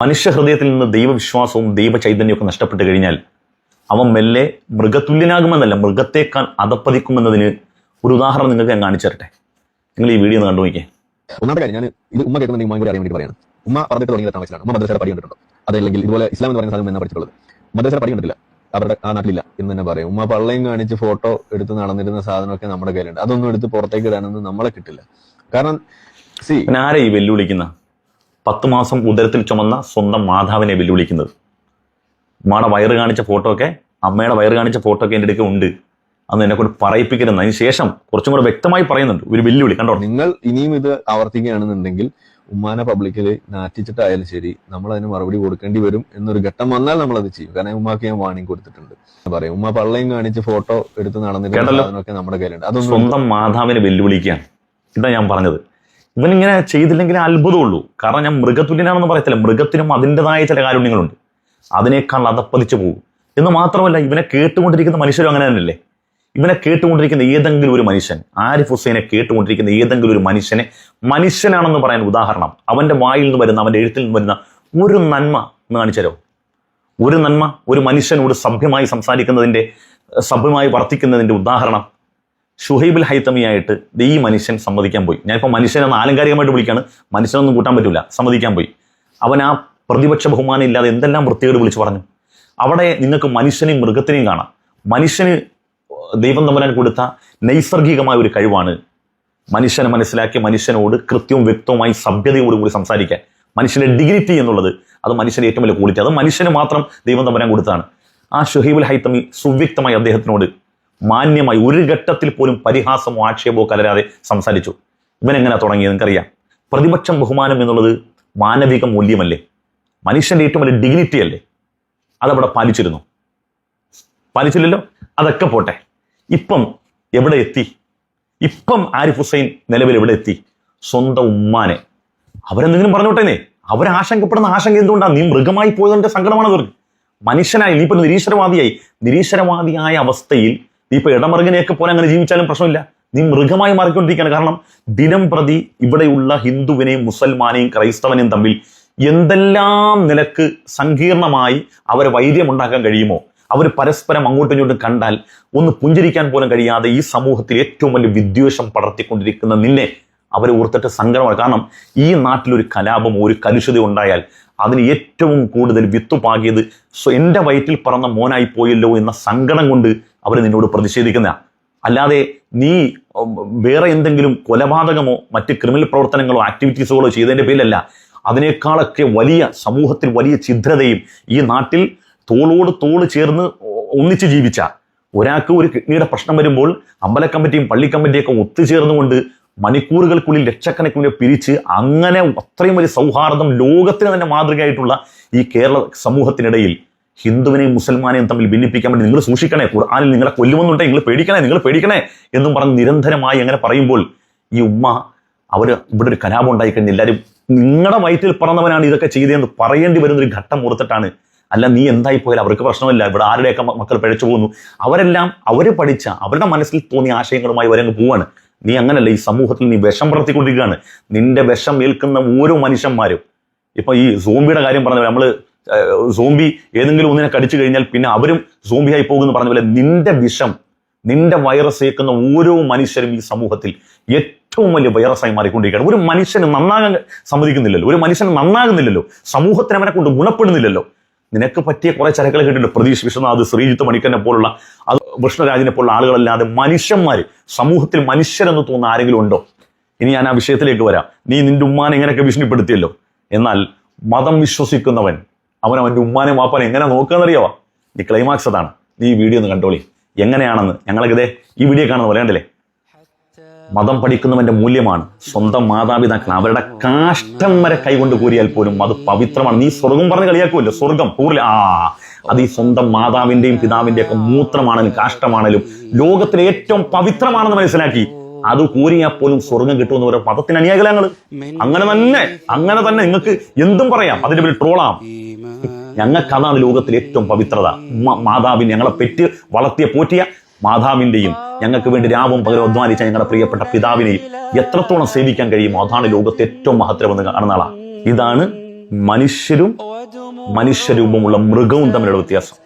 മനുഷ്യ ഹൃദയത്തിൽ നിന്ന് ദൈവവിശ്വാസവും ദൈവ ഒക്കെ നഷ്ടപ്പെട്ട് കഴിഞ്ഞാൽ അവൻ മെല്ലെ മൃഗതുല്യനാകുമെന്നല്ല മൃഗത്തേക്കാൾ അതപ്പതിക്കുമെന്നതിന് ഒരു ഉദാഹരണം നിങ്ങൾക്ക് ഞാൻ കാണിച്ചു തരട്ടെ. നിങ്ങൾ ഈ വീഡിയോ ഒന്ന് കണ്ടു നോക്കിയേ. ഒന്നാമത്തെ കാര്യം ഞാൻ ഇത് ഉമ്മ കേൾക്കുന്നുണ്ടെങ്കിൽ ഉമ്മ കൂടി അറിയാൻ വേണ്ടി പറയാണ്. ഉമ്മ പറഞ്ഞിട്ട് തുടങ്ങിയത് ഉമ്മ മദ്രസയുടെ പടി കണ്ടിട്ടുണ്ടോ? അതല്ലെങ്കിൽ ഇതുപോലെ ഇസ്ലാം എന്ന് പറയുന്ന സാധനം എന്നാ പഠിച്ചിട്ടുള്ളത്? മദ്രസയുടെ പടി കണ്ടിട്ടില്ല. അവരുടെ ആ നാട്ടിലില്ല എന്ന് തന്നെ പറയും. ഉമ്മ പള്ളയും കാണിച്ച് ഫോട്ടോ എടുത്ത് നടന്നിരുന്ന സാധനമൊക്കെ നമ്മുടെ കയ്യിലുണ്ട്. അതൊന്നും എടുത്ത് പുറത്തേക്ക് ഇടാനൊന്നും നമ്മളെ കിട്ടില്ല. കാരണം സി ആരെ ഈ വെല്ലുവിളിക്കുന്ന? പത്ത് മാസം ഉദരത്തിൽ ചുമന്ന സ്വന്തം മാതാവിനെ വെല്ലുവിളിക്കുന്നത്. ഉമ്മയുടെ വയറ് കാണിച്ച ഫോട്ടോ ഒക്കെ അമ്മയുടെ വയറ് കാണിച്ച ഫോട്ടോ ഒക്കെ എന്റെ അടുക്ക ഉണ്ട്. അന്ന് എന്നെ കൊണ്ട് പറയിപ്പിക്കരുന്ന് അതിന് ശേഷം കുറച്ചും കൂടെ വ്യക്തമായി പറയുന്നുണ്ട്. ഒരു വെല്ലുവിളി കണ്ടോ? നിങ്ങൾ ഇനിയും ഇത് ആവർത്തിക്കുകയാണെന്നുണ്ടെങ്കിൽ ഉമ്മാനെ പബ്ലിക്കിൽ നാറ്റിച്ചിട്ടായാലും ശരി നമ്മൾ അതിന് മറുപടി കൊടുക്കേണ്ടി വരും എന്നൊരു ഘട്ടം വന്നാൽ നമ്മൾ അത് ചെയ്യും. കാരണം ഉമ്മാക്ക് ഞാൻ വാണിംഗ് കൊടുത്തിട്ടുണ്ട്. പറയും ഉമ്മ പള്ളയും കാണിച്ച് ഫോട്ടോ എടുത്ത് നടന്നിട്ടുണ്ട്? നമ്മുടെ കയ്യിലുണ്ട്. അതൊന്നും സ്വന്തം മാതാവിനെ വെല്ലുവിളിക്കുകയാണ്. ഇതാ ഞാൻ പറഞ്ഞത്. ഇവനിങ്ങനെ ചെയ്തില്ലെങ്കിൽ അത്ഭുതമുള്ളൂ. കാരണം ഞാൻ മൃഗത്തുല്യനാണെന്ന് പറയത്തില്ല. മൃഗത്തിനും അതിന്റെതായ ചില കാരുണ്യങ്ങളുണ്ട്. അതിനേക്കാൾ അതപ്പതിച്ചു പോകും. എന്ന് മാത്രമല്ല ഇവനെ കേട്ടുകൊണ്ടിരിക്കുന്ന മനുഷ്യരും അങ്ങനെ തന്നെയല്ലേ? ഇവനെ കേട്ടുകൊണ്ടിരിക്കുന്ന ഏതെങ്കിലും ഒരു മനുഷ്യൻ ആരിഫ് ഹുസൈനെ കേട്ടുകൊണ്ടിരിക്കുന്ന ഏതെങ്കിലും ഒരു മനുഷ്യനെ മനുഷ്യനാണെന്ന് പറയാൻ ഉദാഹരണം അവന്റെ വായിൽ നിന്ന് വരുന്ന അവന്റെ എഴുത്തിൽ നിന്ന് വരുന്ന ഒരു നന്മ എന്ന് കാണിച്ചരോ ഒരു നന്മ ഒരു മനുഷ്യനോട് സഭ്യമായി സംസാരിക്കുന്നതിന്റെ സഭ്യമായി വർത്തിക്കുന്നതിന്റെ ഉദാഹരണം ഷുഹൈബുൽ ഹൈത്തമിയായിട്ട് ഈ മനുഷ്യൻ സമ്മതിക്കാൻ പോയി. ഞാനിപ്പോൾ മനുഷ്യനെന്ന് ആലങ്കാരികമായിട്ട് വിളിക്കുകയാണ് മനുഷ്യനൊന്നും കൂട്ടാൻ പറ്റില്ല സമ്മതിക്കാൻ പോയി. അവൻ ആ പ്രതിപക്ഷ ബഹുമാനം ഇല്ലാതെ എന്തെല്ലാം വൃത്തികേട് വിളിച്ചു പറഞ്ഞു? അവിടെ നിങ്ങൾക്ക് മനുഷ്യനെയും മൃഗത്തിനെയും കാണാം. മനുഷ്യന് ദൈവം തമ്പുരാൻ കൊടുത്ത നൈസർഗികമായ ഒരു കഴിവാണ് മനുഷ്യനെ മനസ്സിലാക്കി മനുഷ്യനോട് കൃത്യവും വ്യക്തവുമായി സഭ്യതയോടുകൂടി സംസാരിക്കാൻ. മനുഷ്യന്റെ ഡിഗ്നിറ്റി എന്നുള്ളത് അത് മനുഷ്യന്റെ ഏറ്റവും വലിയ ക്വാളിറ്റി അത് മനുഷ്യന് മാത്രം ദൈവം തമ്പുരാൻ കൊടുത്തതാണ്. ആ ഷുഹീബുൽ ഹൈത്തമി സുവ്യക്തമായി അദ്ദേഹത്തിനോട് മാന്യമായി ഒരു ഘട്ടത്തിൽ പോലും പരിഹാസമോ ആക്ഷേപമോ കലരാതെ സംസാരിച്ചു. ഇവൻ എങ്ങനെ തുടങ്ങിയത് നിങ്ങൾക്കറിയാം പ്രതിപക്ഷം ബഹുമാനം എന്നുള്ളത് മാനവിക മൂല്യമല്ലേ? മനുഷ്യന്റെ ഏറ്റവും വലിയ ഡിഗ്നിറ്റി അല്ലേ? അതവിടെ പാലിച്ചിരുന്നു. പാലിച്ചില്ലല്ലോ? അതൊക്കെ പോട്ടെ. ഇപ്പം എവിടെ എത്തി? ഇപ്പം ആരിഫ് ഹുസൈൻ നിലവിൽ എവിടെ എത്തി? സ്വന്തം ഉമ്മാനെ. അവരെന്തെങ്കിലും പറഞ്ഞോട്ടേനെ? അവരാശങ്കപ്പെടുന്ന ആശങ്ക എന്തുകൊണ്ടാണ് നീ മൃഗമായി പോയതിന്റെ സങ്കടമാണ് അവർക്ക്. മനുഷ്യനായി നീ ഇപ്പൊ നിരീശ്വരവാദിയായി. നിരീശ്വരവാദിയായ അവസ്ഥയിൽ നീ ഇപ്പൊ ഇടമറുകനെയൊക്കെ പോലെ അങ്ങനെ ജീവിച്ചാലും പ്രശ്നമില്ല. നീ മൃഗമായി മാറിക്കൊണ്ടിരിക്കുകയാണ്. കാരണം ദിനം പ്രതി ഇവിടെയുള്ള ഹിന്ദുവിനെയും മുസൽമാനെയും ക്രൈസ്തവനെയും തമ്മിൽ എന്തെല്ലാം നിലയ്ക്ക് സങ്കീർണമായി അവരെ വൈര്യമുണ്ടാക്കാൻ കഴിയുമോ? അവർ പരസ്പരം അങ്ങോട്ടും ഇങ്ങോട്ടും കണ്ടാൽ ഒന്ന് പുഞ്ചിരിക്കാൻ പോലും കഴിയാതെ ഈ സമൂഹത്തിൽ ഏറ്റവും വലിയ വിദ്വേഷം പടർത്തിക്കൊണ്ടിരിക്കുന്ന നിന്നെ അവരെ ഓർത്തിട്ട് സങ്കടമാണ്. കാരണം ഈ നാട്ടിലൊരു കലാപം ഒരു കലുഷിത ഉണ്ടായാൽ അതിന് ഏറ്റവും കൂടുതൽ വിത്തുപാകിയത് എന്റെ വയറ്റിൽ പറന്ന മോനായി പോയല്ലോ എന്ന സങ്കടം കൊണ്ട് അവർ നിന്നോട് പ്രതിഷേധിക്കുന്ന. അല്ലാതെ നീ വേറെ എന്തെങ്കിലും കൊലപാതകമോ മറ്റ് ക്രിമിനൽ പ്രവർത്തനങ്ങളോ ആക്ടിവിറ്റീസുകളോ ചെയ്തതിന്റെ പേരിലല്ല അതിനേക്കാളൊക്കെ വലിയ സമൂഹത്തിൽ വലിയ ഛിദ്രതയും ഈ നാട്ടിൽ തോളോട് തോൾ ചേർന്ന് ഒന്നിച്ച് ജീവിച്ച ഒരാൾക്ക് ഒരു കിഡ്നിയുടെ പ്രശ്നം വരുമ്പോൾ അമ്പല കമ്മിറ്റിയും പള്ളി കമ്മിറ്റിയൊക്കെ ഒത്തുചേർന്നുകൊണ്ട് മണിക്കൂറുകൾക്കുള്ളിൽ ലക്ഷക്കണക്കിന് പിരിച്ച് അങ്ങനെ അത്രയും വലിയ സൗഹാർദ്ദം ലോകത്തിന് തന്നെ മാതൃകയായിട്ടുള്ള ഈ കേരള സമൂഹത്തിനിടയിൽ ഹിന്ദുവിനെയും മുസൽമാനെയും തമ്മിൽ ഭിന്നിപ്പിക്കാൻ വേണ്ടി നിങ്ങൾ സൂക്ഷിക്കണേ. ഖുർആാനിൽ നിങ്ങളെ കൊല്ലുമെന്നുണ്ടെങ്കിൽ നിങ്ങൾ പേടിക്കണേ നിങ്ങൾ പേടിക്കണേ എന്നും പറഞ്ഞ് നിരന്തരമായി അങ്ങനെ പറയുമ്പോൾ ഈ ഉമ്മ അവർ ഇവിടെ ഒരു കലാപം ഉണ്ടായി കഴിഞ്ഞാൽ എല്ലാവരും നിങ്ങളുടെ വയറ്റിൽ പറന്നവനാണ് ഇതൊക്കെ ചെയ്തതെന്ന് പറയേണ്ടി വരുന്ന ഒരു ഘട്ടം ഓർത്തിട്ടാണ്. അല്ല നീ എന്തായി പോയാലും അവർക്ക് പ്രശ്നമില്ല. ഇവിടെ ആരുടെയൊക്കെ മക്കൾ പിഴച്ചു പോകുന്നു. അവരെല്ലാം അവർ പഠിച്ച അവരുടെ മനസ്സിൽ തോന്നിയ ആശയങ്ങളുമായി അവരങ്ങ് പോവാണ്. നീ അങ്ങനല്ല ഈ സമൂഹത്തിൽ നീ വിഷം പറത്തിക്കൊണ്ടിരിക്കുകയാണ്. നിന്റെ വിഷം ഏൽക്കുന്ന ഓരോ മനുഷ്യന്മാരും. ഇപ്പൊ ഈ സോംബിയുടെ കാര്യം പറഞ്ഞ നമ്മൾ സോംബി ഏതെങ്കിലും ഒന്നിനെ കടിച്ചു കഴിഞ്ഞാൽ പിന്നെ അവരും സോംബിയായി പോകുമെന്ന് പറഞ്ഞ പോലെ നിന്റെ വിഷം നിന്റെ വൈറസ് ഏക്കുന്ന ഓരോ മനുഷ്യരും ഈ സമൂഹത്തിൽ ഏറ്റവും വലിയ വൈറസായി മാറിക്കൊണ്ടിരിക്കുകയാണ്. ഒരു മനുഷ്യന് നന്നാകാൻ സമ്മതിക്കുന്നില്ലല്ലോ. ഒരു മനുഷ്യൻ നന്നാകുന്നില്ലല്ലോ. സമൂഹത്തിന് അവനെ കൊണ്ട് ഗുണപ്പെടുന്നില്ലല്ലോ. നിനക്ക് പറ്റിയ കുറെ ചരക്കുകൾ കിട്ടിയിട്ടുണ്ട്. പ്രതീഷ് വിശ്വനാഥ് ശ്രീജിത്ത് മണിക്കനെ പോലുള്ള അത് കൃഷ്ണരാജിനെ പോലുള്ള ആളുകളല്ലാതെ മനുഷ്യന്മാർ സമൂഹത്തിൽ മനുഷ്യരെന്ന് തോന്നുന്ന ആരെങ്കിലും ഉണ്ടോ? ഇനി ഞാൻ ആ വിഷയത്തിലേക്ക് വരാം. നീ നിന്റെ ഉമ്മാനെ ഇങ്ങനെയൊക്കെ ഭീഷണിപ്പെടുത്തിയല്ലോ? എന്നാൽ മതം വിശ്വസിക്കുന്നവൻ അവൻ അവന്റെ ഉമ്മാനെ വാപ്പാനെ എങ്ങനെ നോക്കുകയെന്നറിയാവോ നീ ക്ലൈമാക്സ് അതാണ്. നീ വീഡിയോ ഒന്ന് കണ്ടോളി. എങ്ങനെയാണെന്ന്? ഞങ്ങൾക്ക് ഇതേ ഈ വീഡിയോ കാണുന്ന പറയണ്ടല്ലേ മതം പഠിക്കുന്നവന്റെ മൂല്യമാണ്. സ്വന്തം മാതാപിതാക്കൾ അവരുടെ കാഷ്ടം വരെ കൈകൊണ്ട് കൂരിയാൽ പോലും അത് പവിത്രമാണ്. നീ സ്വർഗം പറഞ്ഞ് കളിയാക്കുമല്ലോ? സ്വർഗം കൂറില്ല ആ അത് ഈ സ്വന്തം മാതാവിന്റെയും പിതാവിന്റെയും ഒക്കെ മൂത്രമാണെങ്കിലും കാഷ്ടമാണെങ്കിലും ലോകത്തിലെ ഏറ്റവും പവിത്രമാണെന്ന് മനസ്സിലാക്കി. അത് കൂരിയാൽ പോലും സ്വർഗം കിട്ടുമെന്ന് പറയുന്ന മതത്തിന് അനുയായികളാങ്ങൾ അങ്ങനെ തന്നെ അങ്ങനെ തന്നെ നിങ്ങൾക്ക് എന്തും പറയാം. അതിന്റെ പേര് ട്രോളാം. ഞങ്ങൾക്ക് അതാണ് ലോകത്തിലെ ഏറ്റവും പവിത്രത. മാതാവിന് ഞങ്ങളെ പെറ്റ് വളർത്തിയ പോറ്റിയ മാതാവിന്റെയും ഞങ്ങൾക്ക് വേണ്ടി രാവും പകരം അധ്വാനിച്ച ഞങ്ങളുടെ പ്രിയപ്പെട്ട പിതാവിനെയും എത്രത്തോളം സേവിക്കാൻ കഴിയുമോ അതാണ് ലോകത്തെ ഏറ്റവും മഹത്തരമെന്ന് കാണുന്ന ഇതാണ് മനുഷ്യരും മനുഷ്യരൂപമുള്ള മൃഗവും തമ്മിലുള്ള വ്യത്യാസം.